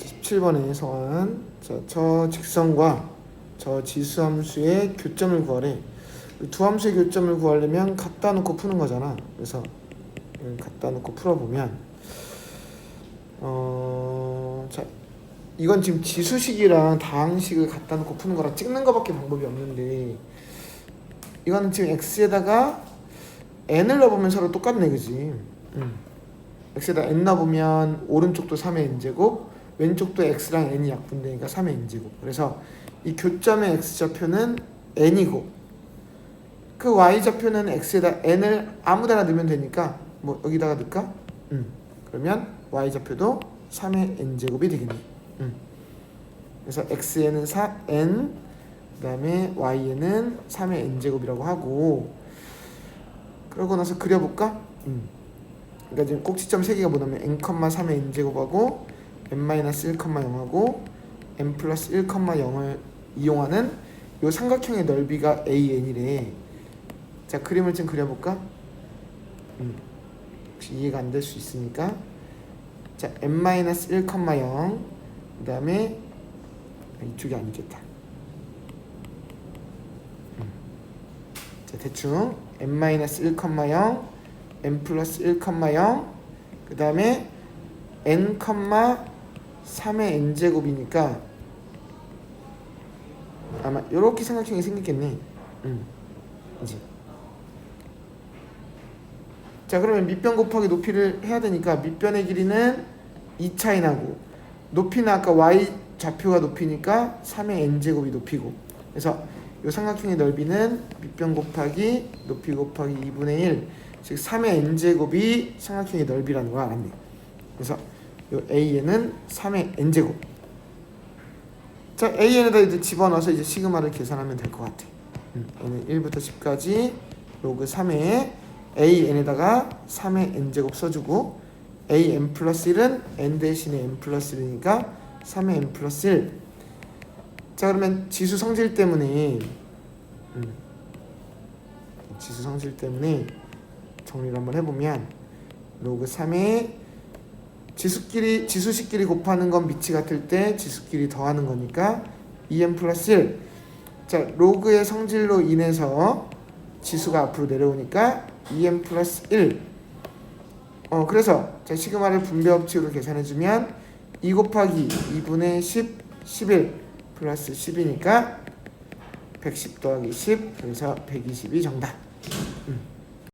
17번의 서원. 자, 저 직선과 저 지수함수의 교점을 구하래. 두 함수의 교점을 구하려면 갖다 놓고 푸는 거잖아. 그래서 갖다 놓고 풀어보면 어, 자, 이건 지금 지수식이랑 다항식을 갖다 놓고 푸는 거랑 찍는 거밖에 방법이 없는데 이거는 지금 x에다가 n을 넣어보면 서로 똑같네, 그지? 음. x에다 n 넣어보면 오른쪽도 3의 n제곱, 왼쪽도 x랑 n이 약분되니까 3의 n제곱. 그래서 이 교점의 x좌표는 n이고 그 y좌표는 x에다 n을 아무데나 넣으면 되니까 뭐 여기다가 넣을까? 음. 그러면 y좌표도 3의 n제곱이 되겠네. 음. 그래서 x에는 4n 그다음에 y에는 3의 n제곱이라고 하고 그러고 나서 그려볼까? 음. 그러니까 지금 꼭지점 세 개가 뭐냐면 n, 3의 n제곱하고 n-1,0하고 n 플러스 1,0을 이용하는 요 삼각형의 넓이가 an이래. 자 그림을 좀 그려볼까? 음. 이해가 안 될 수 있으니까 자 n-1,0 그 다음에 이쪽이 아니겠다. 음. 자 대충 n-1,0 n 플러스 1,0그 다음에 n, 3의 n제곱이니까 아마 이렇게 삼각형이 생겼겠네. 음. 이제 자 그러면 밑변 곱하기 높이를 해야 되니까 밑변의 길이는 2 차이 나고 높이는 아까 y 좌표가 높이니까 3의 n제곱이 높이고 그래서 이 삼각형의 넓이는 밑변 곱하기 높이 곱하기 2분의 1, 즉 3의 n제곱이 삼각형의 넓이라는 걸 알았네. 그래서 이 a는 3의 n제곱. 자 an에다 이제 집어넣어서 이제 시그마를 계산하면 될 것 같아. 음, n은 1부터 10까지 로그 3의 an에다가 3의 n제곱 써주고 a n 플러스 1은 n 대신에 n 플러스 1이니까 3의 n 플러스 1. 자 그러면 지수 성질 때문에 음, 지수 성질 때문에 정리를 한번 해보면 로그 3의 지수끼리 지수식끼리 곱하는 건 밑이 같을 때 지수끼리 더하는 거니까 2n 플러스 1. 자 로그의 성질로 인해서 지수가 앞으로 내려오니까 2n 플러스 1. 어 그래서 자 시그마를 분배 법칙으로 계산해주면 2 곱하기 2분의 10, 11 플러스 10이니까 110 더하기 10 그래서 120이 정답.